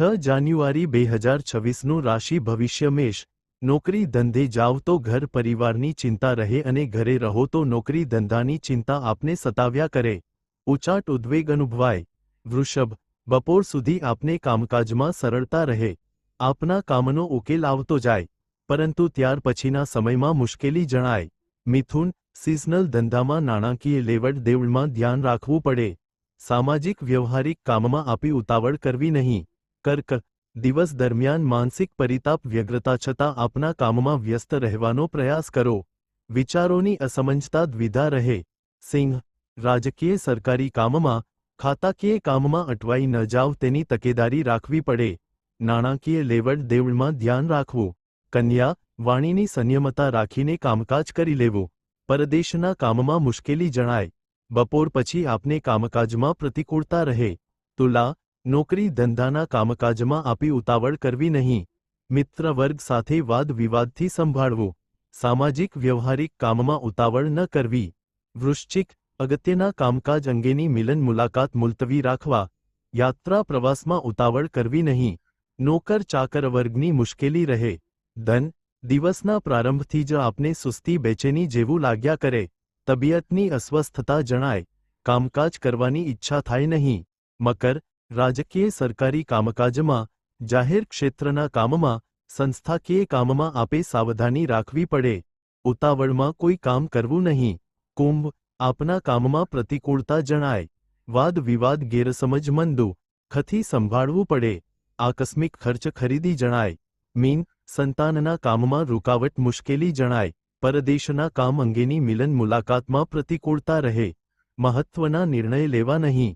છ જાન્યુઆરી બે હજાર છવ્વીસનું રાશિ ભવિષ્ય મેષ. નોકરી ધંધે જાવ તો ઘર પરિવારની ચિંતા રહે અને ઘરે રહો તો નોકરી ધંધાની ચિંતા આપને સતાવ્યા કરે. ઉચાટ ઉદ્વેગ અનુભવાય. વૃષભ, બપોર સુધી આપને કામકાજમાં સરળતા રહે. આપના કામનો ઉકેલ આવતો જાય. પરંતુ ત્યાર પછીના સમયમાં મુશ્કેલી જણાય. મિથુન, સિઝનલ ધંધામાં નાણાકીય લેવડ દેવડમાં ધ્યાન રાખવું પડે. સામાજિક વ્યવહારિક કામમાં આપી ઉતાવળ કરવી નહીં. કર્ક દિવસ દરમિયાન માનસિક પરિતાપ વ્યગ્રતા છતાં આપના કામમાં વ્યસ્ત રહેવાનો પ્રયાસ કરો વિચારોની અસમંજતા દ્વિધા રહે સિંહ રાજકીય સરકારી કામમાં ખાતાકીય કામમાં અટવાઈ ન જાવ તેની તકેદારી રાખવી પડે નાણાકીય લેવડ દેવડમાં ધ્યાન રાખવું કન્યા વાણીની સંયમતા રાખીને કામકાજ કરી લેવું પરદેશના કામમાં મુશ્કેલી જણાય બપોર પછી આપને કામકાજમાં પ્રતિકૂળતા રહે તુલા નોકરી ધંધાના કામકાજમાં આપી ઉતાવળ કરવી નહીં મિત્ર વર્ગ સાથે વાદ વિવાદથી સંભાળવું સામાજિક વ્યવહારિક કામમાં ઉતાવળ ન કરવી વૃશ્ચિક અગત્યના કામકાજ અંગેની મિલન મુલાકાત મુલતવી રાખવા યાત્રા પ્રવાસમાં ઉતાવળ કરવી નહીં નોકર ચાકર વર્ગની મુશ્કેલી રહે ધન દિવસના પ્રારંભથી જ આપને સુસ્તી બેચેની જેવું લાગ્યા કરે તબિયતની અસ્વસ્થતા જણાય કામકાજ કરવાની ઈચ્છા થાય નહીં મકર રાજકીય સરકારી કામકાજમાં જાહેર ક્ષેત્રના કામમાં સંસ્થાકીય કામમાં આપે સાવધાની રાખવી પડે ઉતાવળમાં કોઈ કામ કરવું નહીં કુંભ આપના કામમાં પ્રતિકૂળતા જણાય વાદ વિવાદ ગેરસમજ મંદુ ખથી સંભાળવું પડે આકસ્મિક ખર્ચ ખરીદી જણાય મીન સંતાનના કામમાં રૂકાવટ મુશ્કેલી જણાય પરદેશના કામ અંગેની મિલન મુલાકાતમાં પ્રતિકૂળતા રહે મહત્વના નિર્ણય લેવા નહીં